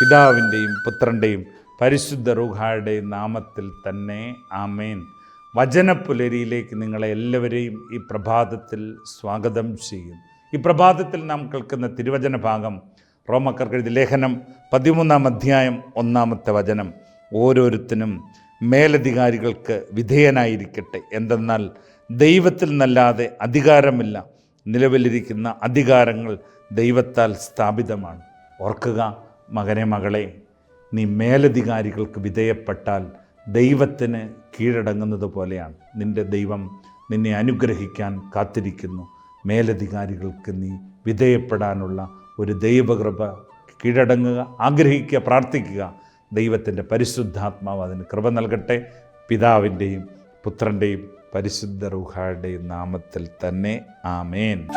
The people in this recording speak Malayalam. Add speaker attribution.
Speaker 1: പിതാവിന്റെയും പുത്രന്റെയും പരിശുദ്ധ റുഹായുടെയും നാമത്തിൽ തന്നെ ആമേൻ. വചനപ്പുലരിയിലേക്ക് നിങ്ങളെ എല്ലാവരെയും ഈ പ്രഭാതത്തിൽ സ്വാഗതം ചെയ്യും. ഈ പ്രഭാതത്തിൽ നാം കേൾക്കുന്ന തിരുവചന ഭാഗം റോമക്കർക്ക് എഴുതി ലേഖനം പതിമൂന്നാം അധ്യായം ഒന്നാമത്തെ വചനം. ഓരോരുത്തരും മേലധികാരികൾക്ക് വിധേയനായിരിക്കട്ടെ. എന്തെന്നാൽ ദൈവത്തിൽ നിന്നല്ലാതെ അധികാരമില്ല. നിലവിലിരിക്കുന്ന അധികാരങ്ങൾ ദൈവത്താൽ സ്ഥാപിതമാണ്. ഓർക്കുക മകനെ മകളെ നീ മേലധികാരികൾക്ക് വിധേയപ്പെട്ടാൽ ദൈവത്തിന് കീഴടങ്ങുന്നത് പോലെയാണ്. നിന്റെ ദൈവം നിന്നെ അനുഗ്രഹിക്കാൻ കാത്തിരിക്കുന്നു. മേലധികാരികൾക്ക് നീ വിധേയപ്പെടാനുള്ള ഒരു ദൈവകൃപ കീഴടങ്ങുക ആഗ്രഹിക്കുക പ്രാർത്ഥിക്കുക. ദൈവത്തിന്റെ പരിശുദ്ധാത്മാവ് അതിന് കൃപ നൽകട്ടെ. പിതാവിന്റെയും പുത്രന്റെയും പരിശുദ്ധ റുഹായുടെയും നാമത്തിൽ തന്നെ. ആമേൻ.